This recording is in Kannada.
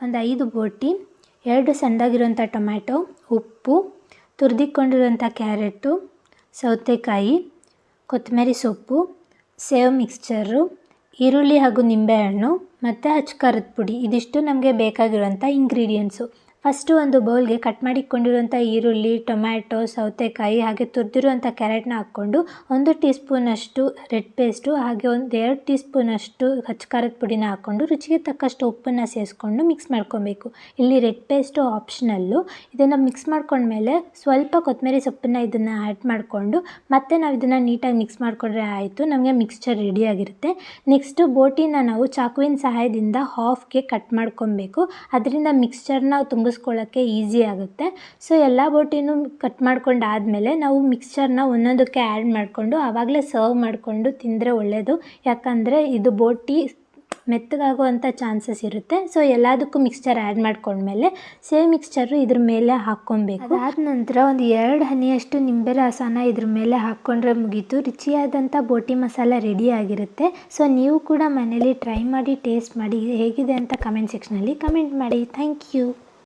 ಒಂದು ಐದು ಬೋಟಿ, ಎರಡು ಸಣ್ಣದಾಗಿರುವಂಥ ಟೊಮ್ಯಾಟೊ, ಉಪ್ಪು ತುರಿದಿಕೊಂಡಿರುವಂಥ ಕ್ಯಾರೆಟು, ಸೌತೆಕಾಯಿ, ಕೊತ್ತಂಬರಿ ಸೊಪ್ಪು, ಸೇವ್ ಮಿಕ್ಸ್ಚರು, ಈರುಳ್ಳಿ ಹಾಗೂ ನಿಂಬೆಹಣ್ಣು ಮತ್ತು ಅಚ್ಕಾರದ ಪುಡಿ. ಇದಿಷ್ಟು ನಮಗೆ ಬೇಕಾಗಿರುವಂಥ ಇಂಗ್ರೀಡಿಯೆಂಟ್ಸು ಫಸ್ಟು ಒಂದು ಬೌಲ್ಗೆ ಕಟ್ ಮಾಡಿಕೊಂಡಿರುವಂಥ ಈರುಳ್ಳಿ, ಟೊಮ್ಯಾಟೊ, ಸೌತೆಕಾಯಿ ಹಾಗೆ ತುರಿದಿರುವಂಥ ಕ್ಯಾರೆಟ್ನ ಹಾಕ್ಕೊಂಡು ಒಂದು ಟೀ ಸ್ಪೂನಷ್ಟು ರೆಡ್ ಪೇಸ್ಟು ಹಾಗೆ ಒಂದು ಎರಡು ಟೀ ಸ್ಪೂನಷ್ಟು ಖಾರದ ಪುಡಿನ ಹಾಕ್ಕೊಂಡು ರುಚಿಗೆ ತಕ್ಕಷ್ಟು ಉಪ್ಪನ್ನು ಸೇರಿಸ್ಕೊಂಡು ಮಿಕ್ಸ್ ಮಾಡ್ಕೊಬೇಕು. ಇಲ್ಲಿ ರೆಡ್ ಪೇಸ್ಟು ಆಪ್ಷನಲ್ಲು. ಇದನ್ನು ಮಿಕ್ಸ್ ಮಾಡ್ಕೊಂಡ್ಮೇಲೆ ಸ್ವಲ್ಪ ಕೊತ್ತಂಬರಿ ಸೊಪ್ಪನ್ನು ಇದನ್ನು ಆ್ಯಡ್ ಮಾಡಿಕೊಂಡು ಮತ್ತೆ ನಾವು ಇದನ್ನು ನೀಟಾಗಿ ಮಿಕ್ಸ್ ಮಾಡಿಕೊಂಡ್ರೆ ಆಯಿತು, ನಮಗೆ ಮಿಕ್ಸ್ಚರ್ ರೆಡಿಯಾಗಿರುತ್ತೆ ನೆಕ್ಸ್ಟು ಬೋಟಿನ ನಾವು ಚಾಕುವಿನ ಸಹಾಯದಿಂದ ಹಾಫ್ಗೆ ಕಟ್ ಮಾಡ್ಕೊಬೇಕು. ಅದರಿಂದ ಮಿಕ್ಸ್ಚರ್ನ ತುಂಬಿಸ್ಕೊಳ್ಳೋಕ್ಕೆ ಈಸಿ ಆಗುತ್ತೆ. ಸೊ ಎಲ್ಲ ಬೋಟಿನೂ ಕಟ್ ಮಾಡ್ಕೊಂಡಾದಮೇಲೆ ನಾವು ಮಿಕ್ಸ್ಚರ್ನ ಒಂದೊಂದಕ್ಕೆ ಆ್ಯಡ್ ಮಾಡಿಕೊಂಡು ಆವಾಗಲೇ ಸರ್ವ್ ಮಾಡಿಕೊಂಡು ತಿಂದರೆ ಒಳ್ಳೆಯದು ಯಾಕಂದರೆ ಇದು ಬೋಟಿ ಮೆತ್ತಗಾಗುವಂಥ ಚಾನ್ಸಸ್ ಇರುತ್ತೆ. ಸೊ ಎಲ್ಲದಕ್ಕೂ ಮಿಕ್ಸ್ಚರ್ ಆ್ಯಡ್ ಮಾಡ್ಕೊಂಡ್ಮೇಲೆ ಸೇಮ್ ಮಿಕ್ಸ್ಚರು ಇದ್ರ ಮೇಲೆ ಹಾಕ್ಕೊಬೇಕು. ಅದಾದ ನಂತರ ಒಂದು ಎರಡು ಹನಿಯಷ್ಟು ನಿಂಬೆ ರಸನ ಇದ್ರ ಮೇಲೆ ಹಾಕ್ಕೊಂಡ್ರೆ ಮುಗೀತು. ರುಚಿಯಾದಂಥ ಬೋಟಿ ಮಸಾಲ ರೆಡಿ ಆಗಿರುತ್ತೆ. ಸೊ ನೀವು ಕೂಡ ಮನೇಲಿ ಟ್ರೈ ಮಾಡಿ ಟೇಸ್ಟ್ ಮಾಡಿ, ಹೇಗಿದೆ ಅಂತ ಕಮೆಂಟ್ ಸೆಕ್ಷನಲ್ಲಿ ಕಮೆಂಟ್ ಮಾಡಿ. Thank you